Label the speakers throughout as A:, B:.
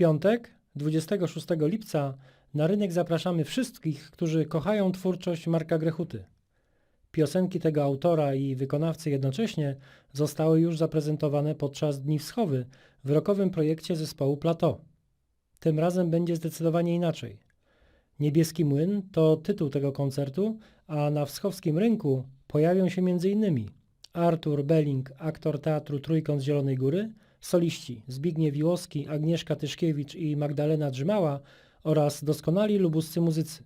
A: piątek, 26 lipca, na rynek zapraszamy wszystkich, którzy kochają twórczość Marka Grechuty. Piosenki tego autora i wykonawcy jednocześnie zostały już zaprezentowane podczas Dni Wschowy w rokowym projekcie zespołu Plateau. Tym razem będzie zdecydowanie inaczej. Niebieski Młyn to tytuł tego koncertu, a na wschowskim rynku pojawią się m.in. Artur Belling, aktor teatru Trójkąt Zielonej Góry, soliści Zbigniew Wiłoski, Agnieszka Tyszkiewicz i Magdalena Drzymała oraz doskonali lubuscy muzycy.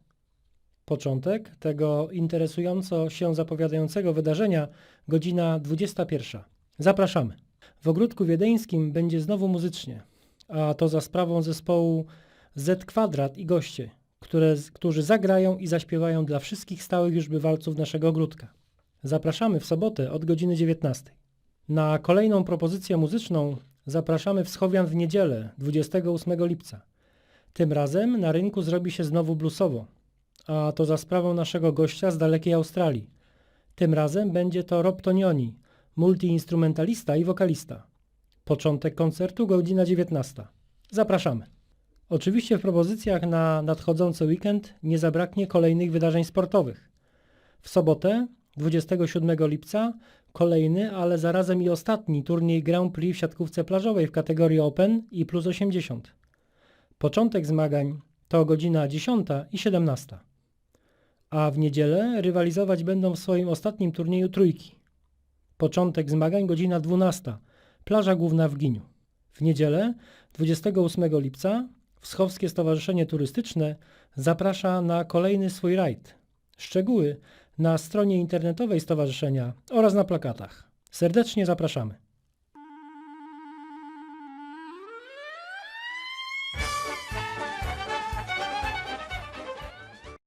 A: Początek tego interesująco się zapowiadającego wydarzenia godzina 21. Zapraszamy. W ogródku wiedeńskim będzie znowu muzycznie, a to za sprawą zespołu Z Kwadrat i goście, które, którzy zagrają i zaśpiewają dla wszystkich stałych już bywalców naszego ogródka. Zapraszamy w sobotę od godziny 19. Na kolejną propozycję muzyczną zapraszamy wschowian w niedzielę 28 lipca. Tym razem na rynku zrobi się znowu bluesowo, a to za sprawą naszego gościa z dalekiej Australii. Tym razem będzie to Rob Tonioni, multiinstrumentalista i wokalista. Początek koncertu godzina 19. Zapraszamy. Oczywiście w propozycjach na nadchodzący weekend nie zabraknie kolejnych wydarzeń sportowych. W sobotę 27 lipca kolejny, ale zarazem i ostatni turniej Grand Prix w siatkówce plażowej w kategorii Open i plus 80. Początek zmagań to godzina 10 i 17. A w niedzielę rywalizować będą w swoim ostatnim turnieju trójki. Początek zmagań godzina 12. Plaża główna w Giniu. W niedzielę 28 lipca Wschowskie Stowarzyszenie Turystyczne zaprasza na kolejny swój rajd. Szczegóły na stronie internetowej stowarzyszenia oraz na plakatach. Serdecznie zapraszamy.